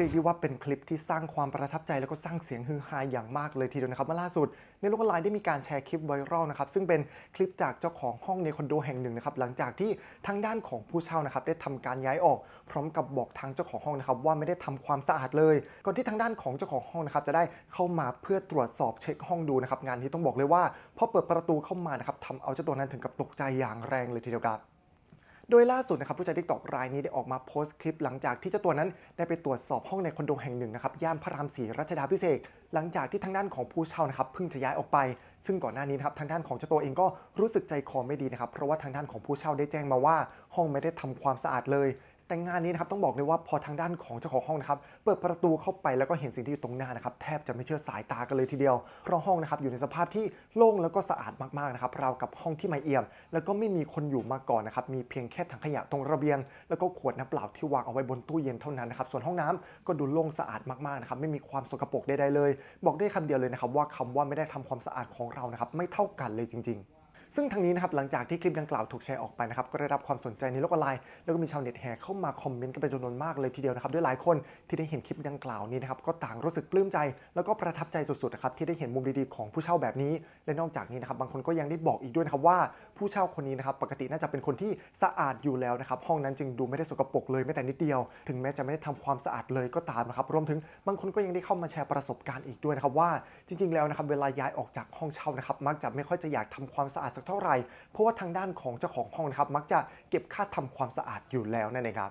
เรียกได้ว่าเป็นคลิปที่สร้างความประทับใจแล้วก็สร้างเสียงฮือฮาอย่างมากเลยทีเดียวนะครับเมื่อล่าสุด ในโลกออนไลน์ได้มีการแชร์คลิปไวรัลนะครับซึ่งเป็นคลิปจากเจ้าของห้องในคอนโดแห่งหนึ่งนะครับหลังจากที่ทางด้านของผู้เช่านะครับได้ทำการย้ายออก พร้อมกับบอกทางเจ้าของห้องนะครับว่าไม่ได้ทำความสะอาดเลย ก่อนที่ทางด้านของเจ้าของห้องนะครับจะได้เข้ามาเพื่อตรวจสอบเช็คห้องดูนะครับงานนี้ต้องบอกเลยว่าพอเปิดประตูเข้ามานะครับทำเอาเจ้าตัวนั้นถึงกับตกใจอย่างแรงเลยทีเดียวครับ โดยล่าสุดนะครับผู้ใช้ทิกตอกรายนี้ได้ออกมาโพสต์คลิปหลังจากที่เจ้าตัวนั้นได้ไปตรวจสอบห้องในคอนโดแห่งหนึ่งนะครับย่านพระรามสีรัชดาพิเศษหลังจากที่ทางด้านของผู้เช่านะครับเพิ่งจะย้ายออกไป ซึ่งก่อนหน้านี้นะครับทางด้านของเจ้าตัวเองก็รู้สึกใจคอไม่ดีนะครับเพราะว่าทางด้านของผู้เช่าได้แจ้งมาว่า ห้องไม่ได้ทำความสะอาดเลย แต่งานนี้นะครับต้องบอกเลยว่าพอทางด้านของเจ้าของห้องนะครับเปิดประตูเข้าไปแล้วก็เห็นสิ่งที่อยู่ตรงหน้านะครับแทบจะไม่เชื่อสายตากันเลยทีเดียว เพราะห้องนะครับอยู่ในสภาพที่โล่งแล้วก็สะอาดมากๆนะครับราวกับห้องที่ไม่เอี่ยม แล้วก็ไม่มีคนอยู่มาก่อนนะครับมีเพียงแค่ถังขยะตรงระเบียง แล้วก็ขวดน้ำเปล่าที่วางเอาไว้บนตู้เย็นเท่านั้นนะครับส่วนห้องน้ำก็ดูโล่งสะอาดมากๆนะครับไม่มีความสกปรกใดๆเลย บอกได้คำเดียวเลยนะครับว่าคำว่าไม่ได้ทำความสะอาดของเรานะครับไม่เท่ากันเลยจริง ๆ ซึ่งทางนี้นะครับหลังจากที่คลิปดังกล่าวถูกแชร์ออกไปนะครับก็ได้รับความสนใจในโลกออนไลน์แล้วก็มีชาวเน็ตแห่เข้ามาคอมเมนต์กันเป็นจำนวนมากเลยทีเดียวนะครับด้วยหลายคนที่ได้เห็นคลิปดังกล่าวนี้นะครับก็ต่างรู้สึกปลื้มใจ แล้วก็ประทับใจสุดๆนะครับที่ได้เห็นมุมดีๆของผู้เช่าแบบนี้ และนอกจากนี้นะครับบางคนก็ยังได้บอกอีกด้วยนะครับว่า ผู้เช่าคนนี้นะครับปกติน่าจะเป็นคนที่สะอาดอยู่แล้วนะครับห้องนั้นจึงดูไม่ได้สกปรกเลยแม้แต่นิดเดียว ถึงแม้จะไม่ได้ทำความสะอาดเลยก็ตามนะครับรวมถึงบางคนก็ยังได้เข้ามาแชร์ประสบการณ์อีกด้วยนะครับว่าจริง ๆแล้วนะครับเวลาย้ายออกจากห้องเช่านะครับมักจะไม่ค่อยจะอยากทำความสะอาดสักเท่าไหร่ เพราะว่าทางด้านของเจ้าของห้องนะครับมักจะเก็บค่าทำความสะอาดอยู่แล้วนั่นเองครับ